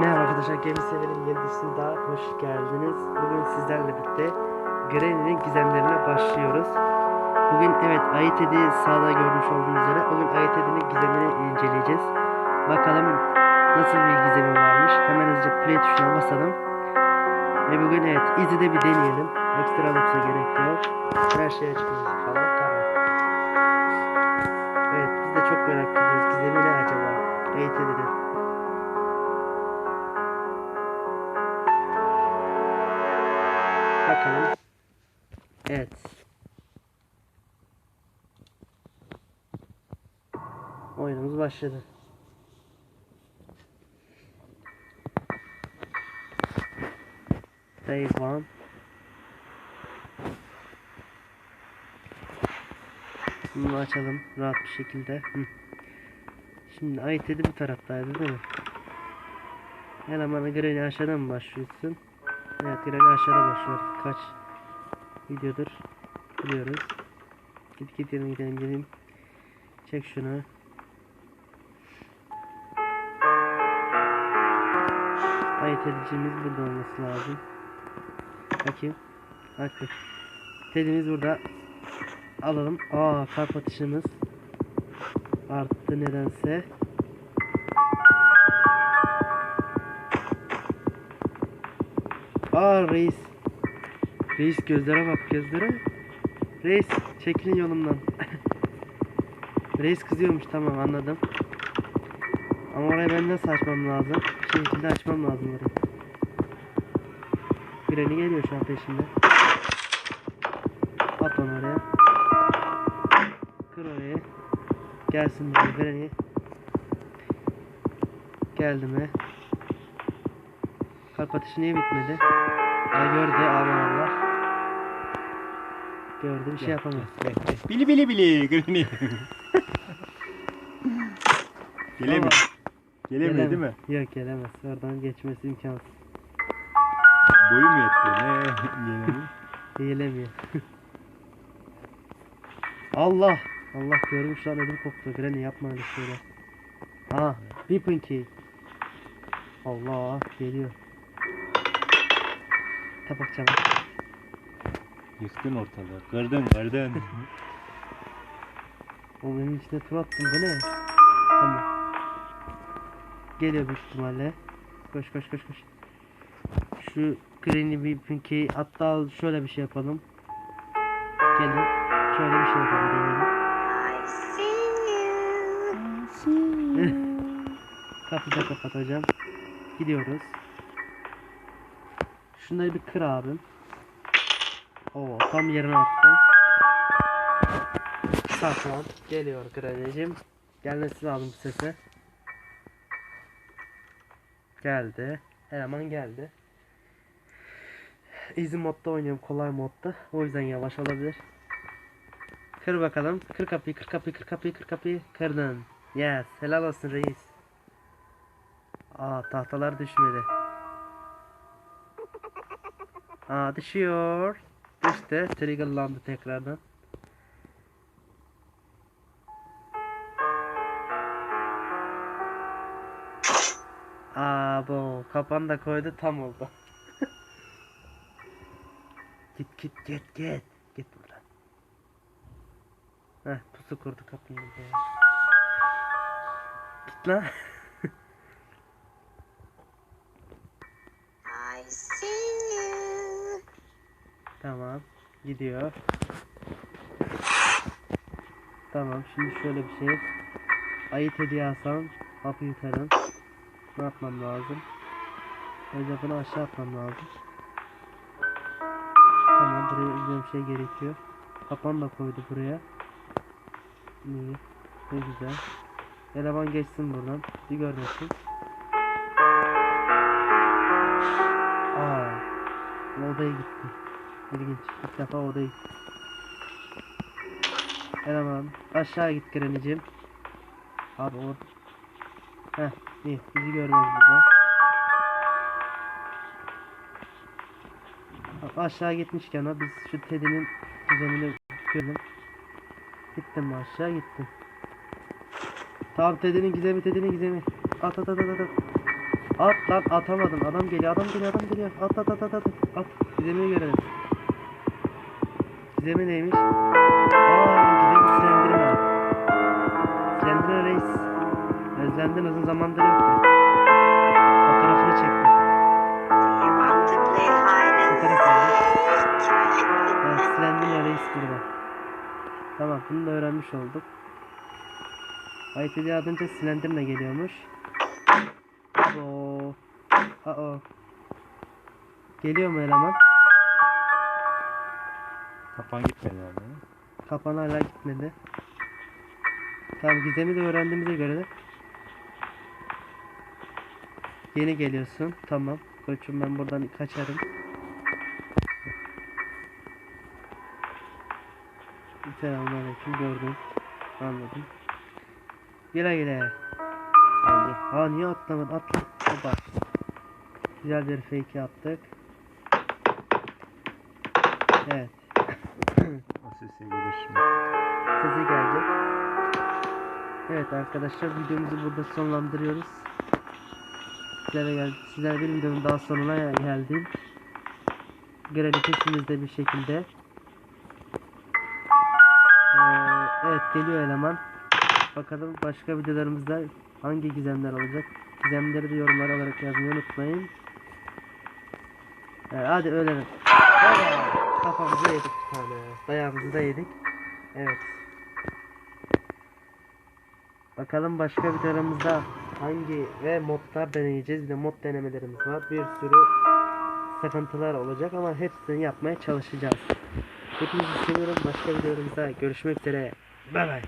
Merhaba arkadaşlar, Gemi Sever'in yeni dizisine daha hoş geldiniz. Bugün sizlerle birlikte Granny'nin gizemlerine başlıyoruz. Bugün evet Ayet Edi'yi sağda görmüş olduğunuz üzere bugün Ayet Edi'nin gizemini inceleyeceğiz. Bakalım nasıl bir gizemi varmış. Hemen hızlıca play tuşuna basalım. Ve bugün evet Easy'de bir deneyelim. Ekstra box'a gerek yok. Her şeye çıkıyoruz falan. Tamam. Evet biz de çok merak ediyoruz. Gizemi ne acaba? Ayet Bakalım. Evet. Oyunumuz başladı. Day one. Bunu açalım rahat bir şekilde. Şimdi ayet bu taraftaydı değil mi? Elemanı Granny aşağıdan mı başlıyorsun? Evet Granny aşağıda başlıyor. Kaç videodur biliyoruz. Git gidelim gidelim gidelim. Çek şunu. Ayet edicimiz burada olması lazım. Bakayım. Bakın. Tedimiz burada. Alalım. Aa kalp atışımız arttı nedense. Aa reis. Reis gözlere bak gözlere. Reis çekilin yolumdan. reis kızıyormuş tamam anladım. Ama orayı ben nasıl açmam lazım? Bir şekilde açmam lazım orayı. Granny geliyor şu an peşimde. At onu oraya. Kır orayı. Gelsin buraya Granny. Geldi mi? Kalp atışı niye bitmedi? Aa gördü aman Allah. Gördü bir şey yapamaz. Bili bili bili Granny. Gelemiyor. Gelemiyor değil mi? Yok gelemez. Oradan geçmesi imkansız. Boyu mu yetmiyor? Ne? Gelemiyor. Gelemiyor. Allah! Allah görmüş lan ödüm koptu. Granny yapma öyle şeyler. Aha! Weapon key. Allah geliyor. Tabak çabuk. Yıktın ortalığı. Kırdın kırdın. O benim içine tur attın bu ne? Tamam. Geliyor büyük ihtimalle. Koş koş koş koş. Şu Granny Weapon key hatta şöyle bir şey yapalım. Gelin. Şöyle bir şey yapalım deneyelim. Kapıyı da kapatacağım. Gidiyoruz. Şunları bir kır abim. Oo tam yerine attı. Saklan. Geliyor Granny'cim. Gelmesi lazım bu sese. Geldi. Eleman geldi. Easy modda oynuyorum. Kolay modda. O yüzden yavaş olabilir. Kır bakalım. Kır kapıyı, kır kapıyı, kır kapıyı, kır kapıyı. Kırdın. Yes. Helal olsun reis. Aa tahtalar düşmedi. Aa düşüyor. Düştü. Triggerlandı tekrardan. Aa bu kapan da koydu tam oldu. git git git git. Git buradan. Heh pusu kurdu kapının. Git lan. Tamam. Gidiyor. Tamam şimdi şöyle bir şey. Ayıt hediye alsam hapı yutarım. Ne yapmam lazım? Önce bunu aşağı atmam lazım. Tamam buraya güzel bir şey gerekiyor. Kapan da koydu buraya. İyi. Ne güzel. Eleman geçsin buradan. Bir görmesin. Aa. Odaya gitti. İlginç. İlk defa odaya gitti. Eleman. Aşağı git Granny'cim. Abi o. Heh. iyi. Bizi görmez burada. A- Aşağı gitmişken o biz şu Teddy'nin düzenini görelim. Gittim mi aşağı gittim. Tamam Teddy'nin gizemi Teddy'nin gizemi. At at at at at. At lan atamadın. Adam geliyor adam geliyor adam geliyor. At at at at at. At. Gizemini görelim. Gizemi neymiş? Aa Gizemi Slenderman. Slenderman Reis. Özlendin uzun zamandır yoktu. Fotoğrafını çekmiş. You want to play hide and Fotoğraf aldık. seek? Evet, Slenderman Reis burada. Tamam bunu da öğrenmiş olduk. IT'de adınca Slenderman geliyormuş. Oo. Aa. Geliyor mu eleman? Kafan gitmedi abi. Kapan hala gitmedi. Tamam gizemi de öğrendiğimize göre de Yeni geliyorsun. Tamam. Koçum ben buradan kaçarım. Selamünaleyküm gördüm. Anladım. Güle güle. Hadi. Aa niye atlamadın? Atla. Hoppa. Güzel bir fake yaptık. Evet. Sesi gelir şimdi. Sesi geldi. Evet arkadaşlar videomuzu burada sonlandırıyoruz. Sizlere gel sizlere bir videonun daha sonuna geldim. Görelim peşimizde bir şekilde. Ee, evet geliyor eleman. Bakalım başka videolarımızda hangi gizemler olacak. Gizemleri de yorumlar olarak yazmayı unutmayın. Ee, hadi ölelim. Hopa! Kafamızı yedik bir tane. Dayağımızı da yedik. Evet. Bakalım başka videolarımızda hangi ve modlar deneyeceğiz. Bir de mod denemelerimiz var. Bir sürü sıkıntılar olacak ama hepsini yapmaya çalışacağız. Hepinizi seviyorum. Başka videolarımızda görüşmek üzere. Bay bay.